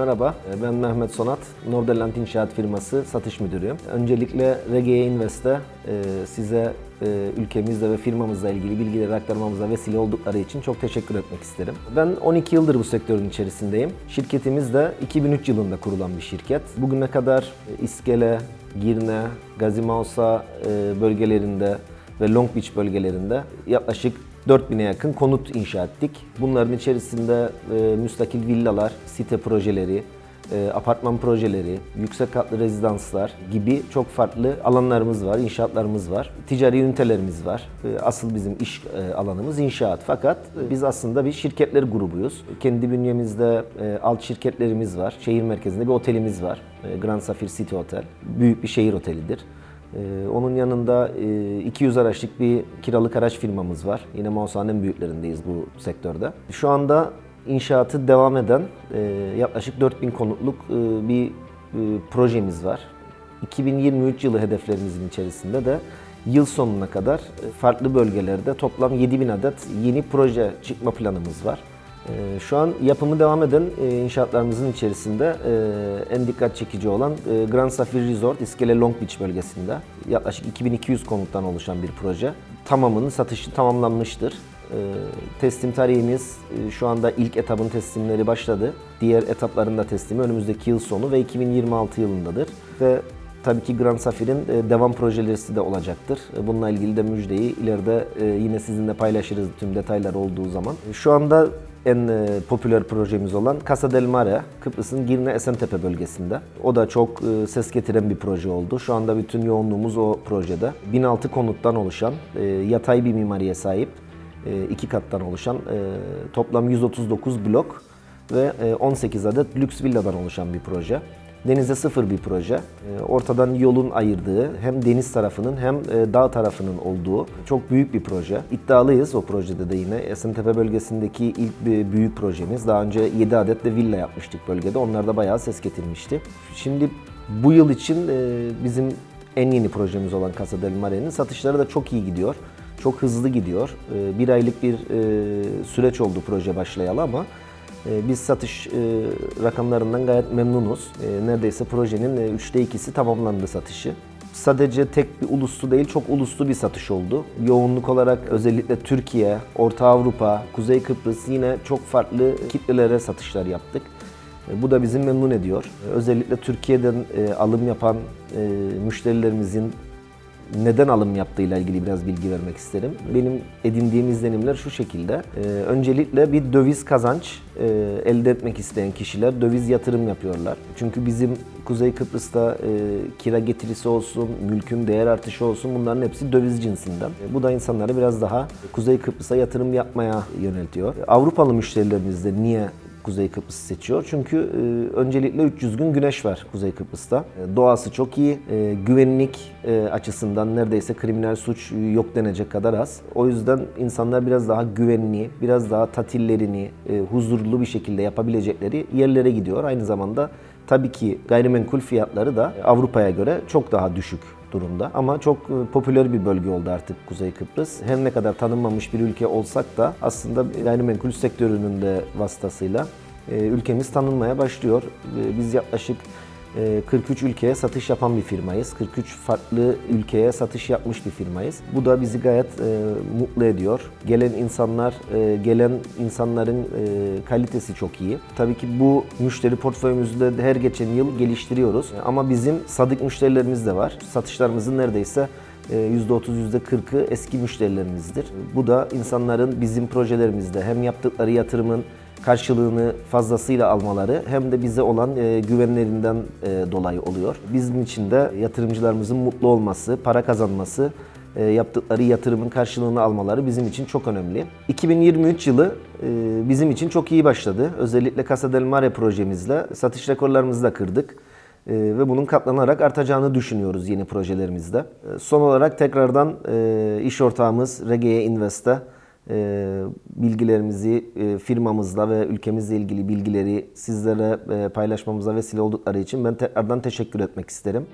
merhaba. Ee, Ben Mehmet Sonat, Norderland İnşaat Firması satış müdürüyüm. Öncelikle Regeye Invest'e e, size e, ülkemizle ve firmamızla ilgili bilgileri aktarmamıza vesile oldukları için çok teşekkür etmek isterim. Ben 12 yıldır bu sektörün içerisindeyim. Şirketimiz de 2003 yılında kurulan bir şirket. Bugüne kadar e, İskele, Girne, Gazi Mausa e, bölgelerinde ve Long Beach bölgelerinde yaklaşık 4000'e yakın konut inşa ettik. Bunların içerisinde e, müstakil villalar, site projeleri, e, apartman projeleri, yüksek katlı rezidanslar gibi çok farklı alanlarımız var, inşaatlarımız var. Ticari ünitelerimiz var. E, asıl bizim iş e, alanımız inşaat. Fakat e, biz aslında bir şirketler grubuyuz. Kendi bünyemizde e, alt şirketlerimiz var. Şehir merkezinde bir otelimiz var. E, Grand Safir City Hotel. Büyük bir şehir otelidir. Ee, onun yanında e, 200 araçlık bir kiralık araç firmamız var. Yine Mausan'ın büyüklerindeyiz bu sektörde. Şu anda inşaatı devam eden e, yaklaşık 4000 konutluk e, bir e, projemiz var. 2023 yılı hedeflerimizin içerisinde de yıl sonuna kadar e, farklı bölgelerde toplam 7000 adet yeni proje çıkma planımız var. Ee, Şu an yapımı devam eden e, inşaatlarımızın içerisinde e, en dikkat çekici olan e, Grand Safir Resort İskele Long Beach bölgesinde yaklaşık 2200 konuttan oluşan bir proje. Tamamının satışı tamamlanmıştır. Ee, Teslim tarihimiz şu anda ilk etapın teslimleri başladı. Diğer etapların da teslimi önümüzdeki yıl sonu ve 2026 yılındadır. Ve Tabii ki Grand Safir'in e, devam projeleri de olacaktır. E, Bununla ilgili de müjdeyi ileride e, yine sizinle paylaşırız tüm detaylar olduğu zaman. Şu anda en popüler projemiz olan Casa del Mare, Kıbrıs'ın Girne Esentepe bölgesinde. O da çok ses getiren bir proje oldu. Şu anda bütün yoğunluğumuz o projede. 1006 konuttan oluşan, yatay bir mimariye sahip, iki kattan oluşan toplam 139 blok ve e, 18 adet lüks villadan oluşan bir proje. Denize sıfır bir proje. E, Ortadan yolun ayırdığı hem deniz tarafının hem e, dağ tarafının olduğu çok büyük bir proje. İddialıyız o projede de yine. Esentepe bölgesindeki ilk bir büyük projemiz. Daha önce 7 adet de villa yapmıştık bölgede. Onlar da bayağı ses getirmişti. Şimdi bu yıl için e, bizim en yeni projemiz olan Casa del Mare'nin satışları da çok iyi gidiyor. Çok hızlı gidiyor. E, Bir aylık bir süreç oldu proje başlayalı ama ee, Biz satış e, rakamlarından gayet memnunuz. Ee, Neredeyse projenin e, üçte ikisi tamamlandı satışı. Sadece tek bir uluslu değil, çok uluslu bir satış oldu. Yoğunluk olarak özellikle Türkiye, Orta Avrupa, Kuzey Kıbrıs yine çok farklı kitlelere satışlar yaptık. E, Bu da bizi memnun ediyor. E, Özellikle Türkiye'den e, alım yapan e, müşterilerimizin neden alım yaptığıyla ilgili biraz bilgi vermek isterim. Benim edindiğim izlenimler şu şekilde. Ee, öncelikle bir döviz kazanç e, elde etmek isteyen kişiler döviz yatırım yapıyorlar. Çünkü bizim Kuzey Kıbrıs'ta e, kira getirisi olsun, mülkün değer artışı olsun bunların hepsi döviz cinsinden. E, bu da insanları biraz daha Kuzey Kıbrıs'a yatırım yapmaya yöneltiyor. Avrupalı müşterilerimiz de niye Kuzey Kıbrıs'ı seçiyor. Çünkü e, öncelikle 300 gün güneş var Kuzey Kıbrıs'ta. E, doğası çok iyi. E, güvenlik e, açısından neredeyse kriminal suç yok denecek kadar az. O yüzden insanlar biraz daha güvenli, biraz daha tatillerini e, huzurlu bir şekilde yapabilecekleri yerlere gidiyor. Aynı zamanda tabii ki gayrimenkul fiyatları da Avrupa'ya göre çok daha düşük durumda. Ama çok e, popüler bir bölge oldu artık Kuzey Kıbrıs. Her ne kadar tanınmamış bir ülke olsak da aslında gayrimenkul sektörünün de vasıtasıyla e, ülkemiz tanınmaya başlıyor. E, Biz yaklaşık 43 ülkeye satış yapan bir firmayız. 43 farklı ülkeye satış yapmış bir firmayız. Bu da bizi gayet e, mutlu ediyor. Gelen insanlar, e, gelen insanların e, kalitesi çok iyi. Tabii ki bu müşteri portföyümüzü de her geçen yıl geliştiriyoruz. Ama bizim sadık müşterilerimiz de var. Satışlarımızın neredeyse e, %30, %40'ı eski müşterilerimizdir. Bu da insanların bizim projelerimizde hem yaptıkları yatırımın karşılığını fazlasıyla almaları hem de bize olan e, güvenlerinden e, dolayı oluyor. Bizim için de yatırımcılarımızın mutlu olması, para kazanması, e, yaptıkları yatırımın karşılığını almaları bizim için çok önemli. 2023 yılı e, bizim için çok iyi başladı. Özellikle Casa del Mare projemizle satış rekorlarımızı da kırdık. E, ve bunun katlanarak artacağını düşünüyoruz yeni projelerimizde. E, Son olarak tekrardan e, iş ortağımız Regeye Invest'e bilgilerimizi e, firmamızla ve ülkemizle ilgili bilgileri sizlere e, paylaşmamıza vesile oldukları için ben tekrardan teşekkür etmek isterim.